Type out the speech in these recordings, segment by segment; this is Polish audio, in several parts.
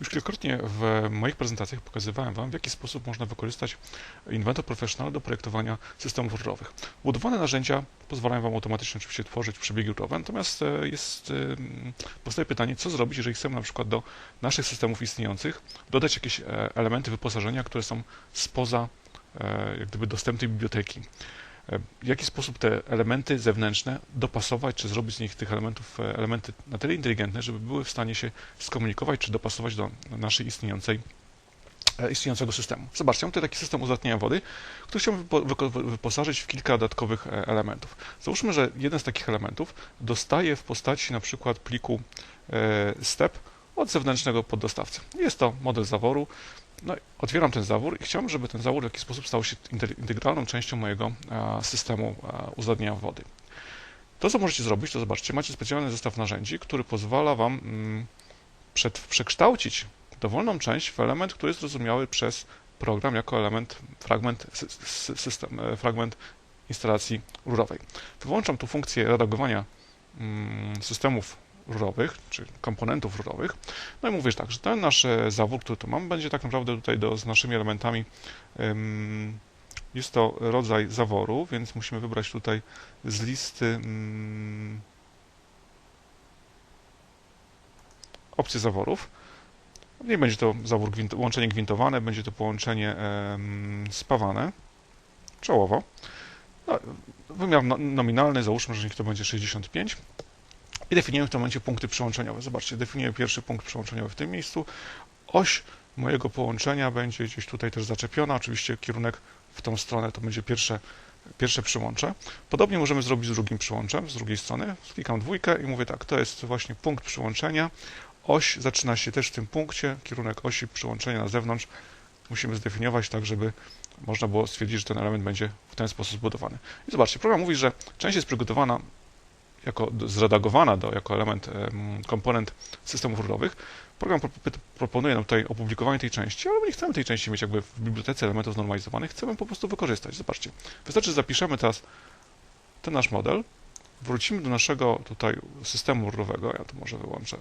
Już kilkakrotnie w moich prezentacjach pokazywałem Wam, w jaki sposób można wykorzystać Inventor Professional do projektowania systemów rurowych. Budowane narzędzia pozwalają Wam automatycznie oczywiście tworzyć przebiegi rurowe, natomiast e, jest, powstaje pytanie, co zrobić, jeżeli chcemy na przykład do naszych systemów istniejących dodać jakieś e, elementy wyposażenia, które są spoza e, jak gdyby dostępnej biblioteki. W jaki sposób te elementy zewnętrzne dopasować, czy zrobić z nich tych elementów elementy na tyle inteligentne, żeby były w stanie się skomunikować, czy dopasować do naszej istniejącej istniejącego systemu. Zobaczcie, mam tutaj taki system uzdatniania wody, który chciałbym wyposażyć w kilka dodatkowych elementów. Załóżmy, że jeden z takich elementów dostaje w postaci na przykład pliku step od zewnętrznego poddostawcy. Jest to model zaworu. No, otwieram ten zawór i chciałbym, żeby ten zawór w jakiś sposób stał się integralną częścią mojego systemu uzdatniania wody. To, co możecie zrobić, to zobaczcie, macie specjalny zestaw narzędzi, który pozwala Wam mm, przekształcić dowolną część w element, który jest zrozumiały przez program jako element, fragment, system, e, fragment instalacji rurowej. Wyłączam tu funkcję redagowania mm, systemów rurowych, czy komponentów rurowych. No i mówisz tak, że ten nasz e, zawór, który tu mam, będzie tak naprawdę tutaj do, z naszymi elementami jest to rodzaj zaworu, więc musimy wybrać tutaj z listy mm, opcję zaworów. Nie będzie to zawór gwint, łączenie gwintowane, będzie to połączenie spawane czołowo. No, wymiar no, nominalny, załóżmy, że niech to będzie 65. I definiujemy w tym momencie punkty przyłączeniowe. Zobaczcie, definiuję pierwszy punkt przyłączeniowy w tym miejscu. Oś mojego połączenia będzie gdzieś tutaj też zaczepiona. Oczywiście kierunek w tą stronę to będzie pierwsze, pierwsze przyłącze. Podobnie możemy zrobić z drugim przyłączem, z drugiej strony. Klikam dwójkę i mówię tak, to jest właśnie punkt przyłączenia. Oś zaczyna się też w tym punkcie, kierunek osi przyłączenia na zewnątrz musimy zdefiniować tak, żeby można było stwierdzić, że ten element będzie w ten sposób zbudowany. I zobaczcie, program mówi, że część jest przygotowana jako zredagowana do, jako element, komponent systemów rurowych. Program proponuje nam tutaj opublikowanie tej części, ale my nie chcemy tej części mieć jakby w bibliotece elementów znormalizowanych, chcemy po prostu wykorzystać. Zobaczcie, wystarczy, że zapiszemy teraz ten nasz model, wrócimy do naszego tutaj systemu rurowego, ja tu może wyłączę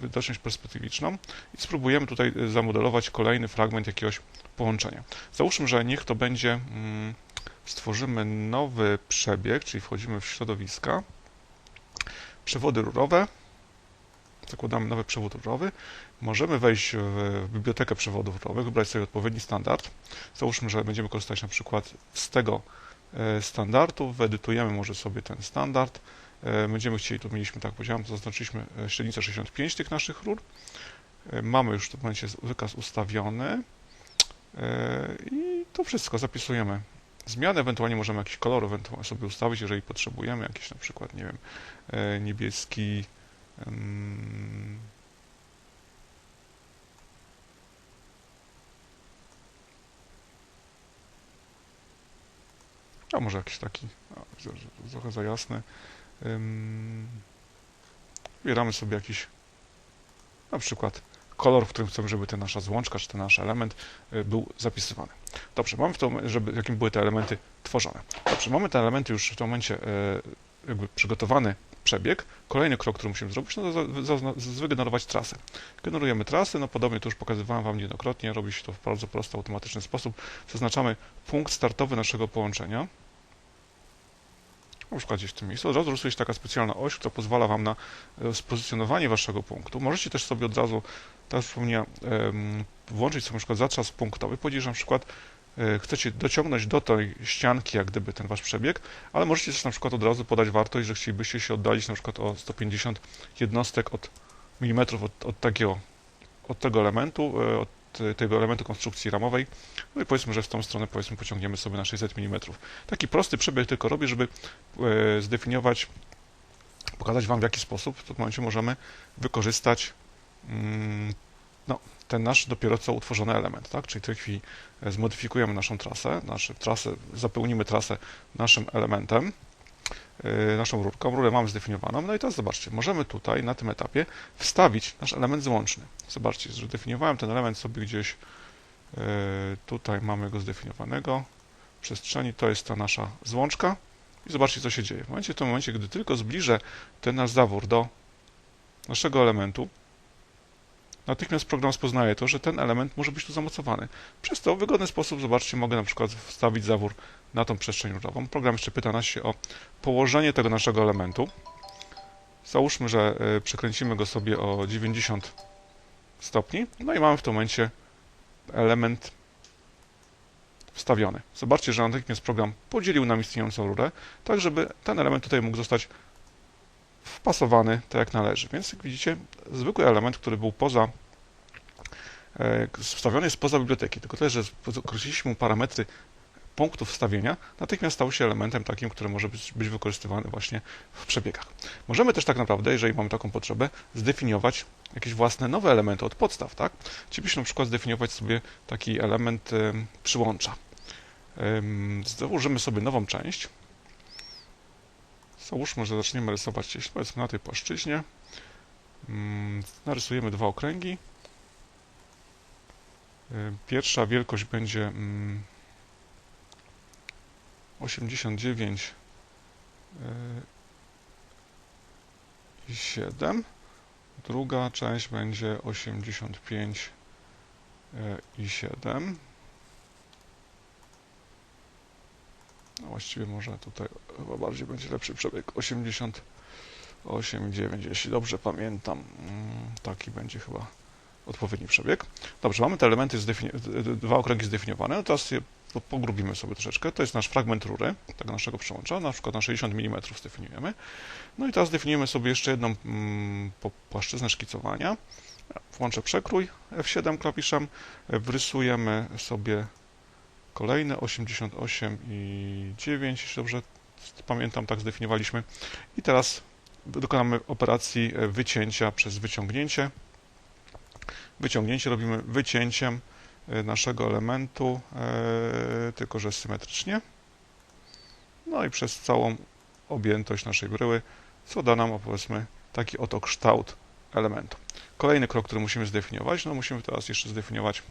widoczność perspektywiczną i spróbujemy tutaj zamodelować kolejny fragment jakiegoś połączenia. Załóżmy, że niech to będzie, mm, stworzymy nowy przebieg, czyli wchodzimy w środowiska, przewody rurowe, zakładamy nowy przewód rurowy, możemy wejść w bibliotekę przewodów rurowych, wybrać sobie odpowiedni standard. Załóżmy, że będziemy korzystać na przykład z tego e, standardu, wyedytujemy może sobie ten standard, e, będziemy chcieli, tu mieliśmy, tak powiedziałem, zaznaczyliśmy e, średnicę 65 tych naszych rur, mamy już w tym momencie wykaz ustawiony. I to wszystko zapisujemy zmiany, ewentualnie możemy jakiś kolor ewentualnie sobie ustawić, jeżeli potrzebujemy, jakiś na przykład, nie wiem, e, niebieski, a może jakiś taki, trochę za jasny. Wybieramy sobie jakiś, na przykład kolor, w którym chcemy, żeby ta nasza złączka, czy ten nasz element y, był zapisywany. Dobrze, mamy w tym, żeby, jakim były te elementy tworzone. Dobrze, mamy te elementy już w tym momencie y, jakby przygotowany przebieg. Kolejny krok, który musimy zrobić, no to wygenerować trasę. Generujemy trasę, no podobnie to już pokazywałem Wam niejednokrotnie, robi się to w bardzo prosty, automatyczny sposób. Zaznaczamy punkt startowy naszego połączenia, na przykład gdzieś w tym miejscu, od razu rysuje się taka specjalna oś, która pozwala Wam na e, spozycjonowanie Waszego punktu. Możecie też sobie od razu, tak jak wspomniałem, włączyć sobie na przykład zatrzas punktowy, powiedzieć, że na przykład e, chcecie dociągnąć do tej ścianki, jak gdyby ten Wasz przebieg, ale możecie też na przykład od razu podać wartość, że chcielibyście się oddalić na przykład o 150 jednostek od milimetrów od, od takiego, od tego elementu, e, od tego elementu konstrukcji ramowej. No i powiedzmy, że w tą stronę powiedzmy pociągniemy sobie na 600 mm. Taki prosty przebieg tylko robię, żeby e, zdefiniować, pokazać Wam w jaki sposób w tym momencie możemy wykorzystać mm, no, ten nasz dopiero co utworzony element, tak? Czyli w tej chwili zmodyfikujemy naszą trasę, naszą trasę, zapełnimy trasę naszym elementem, Y, naszą rurką. Rurę mamy zdefiniowaną. No i teraz zobaczcie, możemy tutaj na tym etapie wstawić nasz element złączny. Zobaczcie, że definiowałem ten element sobie gdzieś y, tutaj mamy go zdefiniowanego w przestrzeni, to jest ta nasza złączka i zobaczcie, co się dzieje. W momencie, w tym momencie, gdy tylko zbliżę ten nasz zawór do naszego elementu, natychmiast program spoznaje to, że ten element może być tu zamocowany. Przez to w wygodny sposób, zobaczcie, mogę na przykład wstawić zawór na tą przestrzeń rurową. Program jeszcze pyta nas się o położenie tego naszego elementu. Załóżmy, że y, przekręcimy go sobie o 90 stopni, no i mamy w tym momencie element wstawiony. Zobaczcie, że natychmiast program podzielił nam istniejącą rurę, tak żeby ten element tutaj mógł zostać wpasowany tak jak należy. Więc jak widzicie, zwykły element, który był poza e, wstawiony jest poza biblioteki, tylko tyle, że określiliśmy mu parametry punktów wstawienia, natychmiast stał się elementem takim, który może być, być wykorzystywany właśnie w przebiegach. Możemy też tak naprawdę, jeżeli mamy taką potrzebę, zdefiniować jakieś własne nowe elementy od podstaw, tak? Chcielibyśmy na przykład zdefiniować sobie taki element y, przyłącza. Założymy sobie nową część. Załóżmy, że zaczniemy rysować jeśli powiedzmy na tej płaszczyźnie. Narysujemy dwa okręgi. Pierwsza wielkość będzie 89 i 7. Druga część będzie 85 i 7. No właściwie może tutaj chyba bardziej będzie lepszy przebieg 88 i 9, jeśli dobrze pamiętam. Taki będzie chyba odpowiedni przebieg. Dobrze, mamy te elementy, dwa okręgi zdefiniowane. No teraz je pogrubimy sobie troszeczkę. To jest nasz fragment rury, tego naszego przełącza, na przykład na 60 mm zdefiniujemy. No i teraz zdefiniujemy sobie jeszcze jedną mm, płaszczyznę szkicowania. Włączę przekrój F7 klawiszem, wrysujemy sobie kolejne 88 i 9, jeśli dobrze pamiętam, tak zdefiniowaliśmy. I teraz dokonamy operacji wycięcia przez wyciągnięcie. Wyciągnięcie robimy wycięciem E, naszego elementu, e, tylko że symetrycznie. No i przez całą objętość naszej bryły, co da nam, powiedzmy, taki oto kształt elementu. Kolejny krok, który musimy zdefiniować, no musimy teraz jeszcze zdefiniować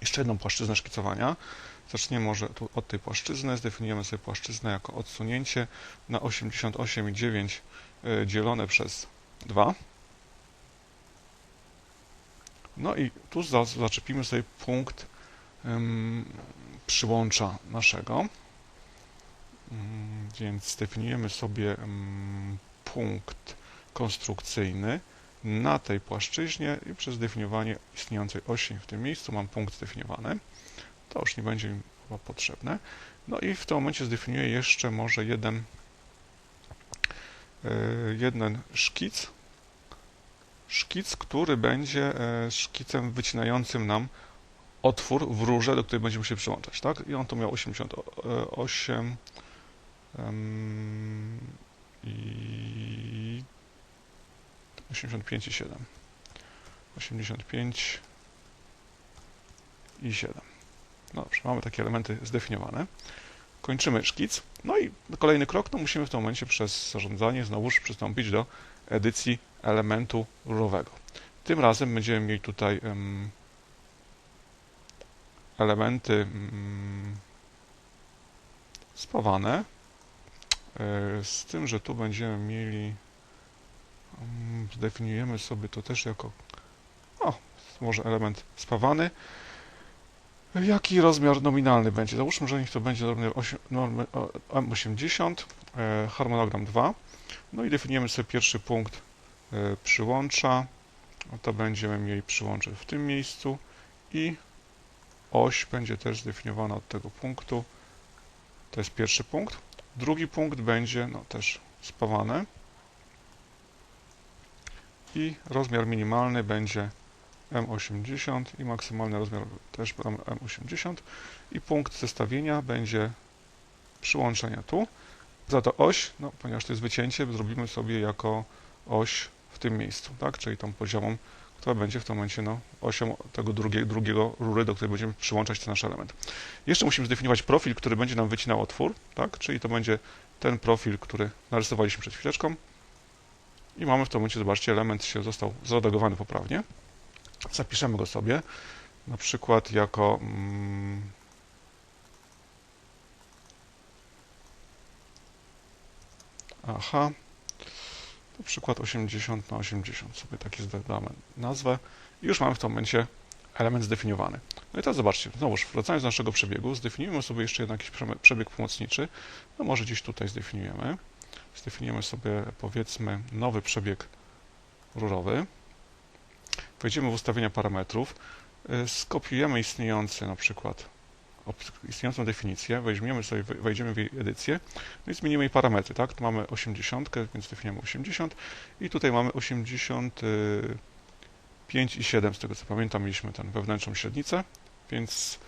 jeszcze jedną płaszczyznę szkicowania. Zaczniemy może tu od tej płaszczyzny, zdefiniujemy sobie płaszczyznę jako odsunięcie na 88,9 e, dzielone przez 2. No i tu zaczepimy sobie punkt przyłącza naszego. Mm, więc zdefiniujemy sobie punkt konstrukcyjny na tej płaszczyźnie i przez definiowanie istniejącej osi w tym miejscu mam punkt zdefiniowany. To już nie będzie mi chyba potrzebne. No i w tym momencie zdefiniuję jeszcze może jeden, e, jeden szkic szkic, który będzie e, szkicem wycinającym nam otwór w rurze, do której będziemy się przyłączać, tak? I on to miał 88 um, i 85 i 7. 85 i 7. No dobrze, mamy takie elementy zdefiniowane. Kończymy szkic. No i kolejny krok, to musimy w tym momencie przez zarządzanie znowuż przystąpić do edycji elementu rurowego. Tym razem będziemy mieli tutaj um, elementy um, spawane, e, z tym, że tu będziemy mieli, zdefiniujemy sobie to też jako, o, może element spawany. Jaki rozmiar nominalny będzie? Załóżmy, że niech to będzie normy M80, e, harmonogram 2. No i definiujemy sobie pierwszy punkt E, przyłącza, to będziemy mieli przyłącze w tym miejscu i oś będzie też zdefiniowana od tego punktu. To jest pierwszy punkt. Drugi punkt będzie no, też spawane i rozmiar minimalny będzie M80 i maksymalny rozmiar też M80 i punkt zestawienia będzie przyłączenia tu. Za to oś, no, ponieważ to jest wycięcie, zrobimy sobie jako oś w tym miejscu, tak? czyli tą poziomą, która będzie w tym momencie no, osią tego drugie, drugiego rury, do której będziemy przyłączać ten nasz element. Jeszcze musimy zdefiniować profil, który będzie nam wycinał otwór, tak? czyli to będzie ten profil, który narysowaliśmy przed chwileczką i mamy w tym momencie, zobaczcie, element się został zredagowany poprawnie. Zapiszemy go sobie, na przykład jako mm, aha, na przykład 80 na 80 sobie taki damy nazwę i już mamy w tym momencie element zdefiniowany. No i teraz zobaczcie, znowuż wracając do naszego przebiegu, zdefiniujemy sobie jeszcze jakiś przebieg pomocniczy, no może gdzieś tutaj zdefiniujemy. Zdefiniujemy sobie powiedzmy nowy przebieg rurowy. Wejdziemy w ustawienia parametrów, y, skopiujemy istniejący na przykład istniejącą definicję, weźmiemy sobie, we- wejdziemy w jej edycję, no i zmienimy jej parametry, tak? Tu mamy 80, więc definiujemy 80 i tutaj mamy 85 i 7, z tego co pamiętam, mieliśmy tę wewnętrzną średnicę, więc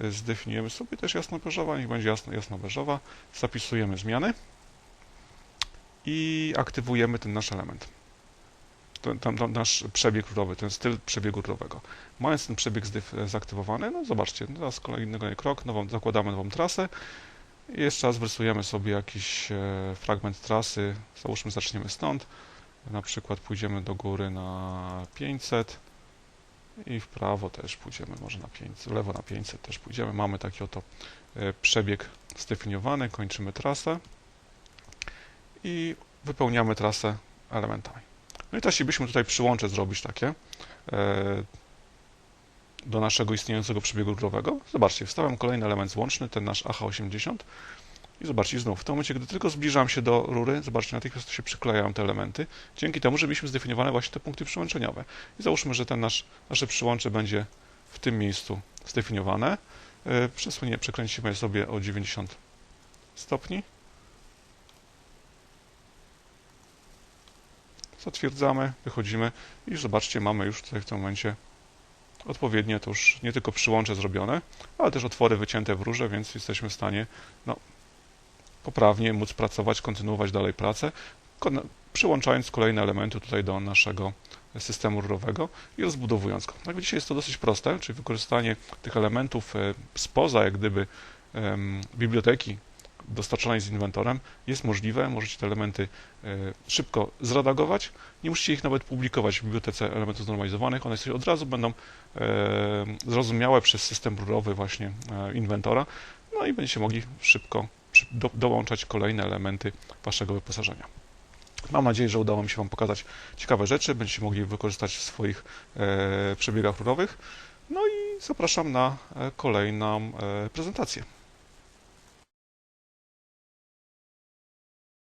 y, zdefiniujemy sobie też jasno-beżowa, niech będzie jasno, jasno-beżowa, zapisujemy zmiany i aktywujemy ten nasz element. Ten, ten, ten nasz przebieg rurowy, ten styl przebiegu rurowego. Mając ten przebieg zaktywowany, no zobaczcie, teraz kolejny, kolejny krok, nową, zakładamy nową trasę. I jeszcze raz wrysujemy sobie jakiś e, fragment trasy, załóżmy zaczniemy stąd, na przykład pójdziemy do góry na 500 i w prawo też pójdziemy może na 500, w lewo na 500 też pójdziemy, mamy taki oto e, przebieg zdefiniowany, kończymy trasę i wypełniamy trasę elementami. No i teraz chcielibyśmy tutaj przyłącze zrobić takie e, do naszego istniejącego przebiegu rurowego. Zobaczcie, wstawiam kolejny element złączny, ten nasz AH80 i zobaczcie, znów w tym momencie, gdy tylko zbliżam się do rury, zobaczcie, natychmiast się przyklejają te elementy, dzięki temu, że mieliśmy zdefiniowane właśnie te punkty przyłączeniowe. I załóżmy, że ten nasz, nasze przyłącze będzie w tym miejscu zdefiniowane. E, Przesunie, przekręcimy sobie o 90 stopni. Zatwierdzamy, wychodzimy i zobaczcie, mamy już tutaj w tym momencie odpowiednie to już nie tylko przyłącze zrobione, ale też otwory wycięte w rurze, więc jesteśmy w stanie no, poprawnie móc pracować, kontynuować dalej pracę, przyłączając kolejne elementy tutaj do naszego systemu rurowego i rozbudowując go. Jak widzicie, jest to dosyć proste, czyli wykorzystanie tych elementów e, spoza jak gdyby biblioteki dostarczonej z inwentorem jest możliwe. Możecie te elementy e, szybko zredagować. Nie musicie ich nawet publikować w bibliotece elementów znormalizowanych. One sobie od razu będą e, zrozumiałe przez system rurowy właśnie e, inwentora. No i będziecie mogli szybko dołączać kolejne elementy waszego wyposażenia. Mam nadzieję, że udało mi się Wam pokazać ciekawe rzeczy. Będziecie mogli wykorzystać w swoich przebiegach rurowych. No i zapraszam na kolejną prezentację.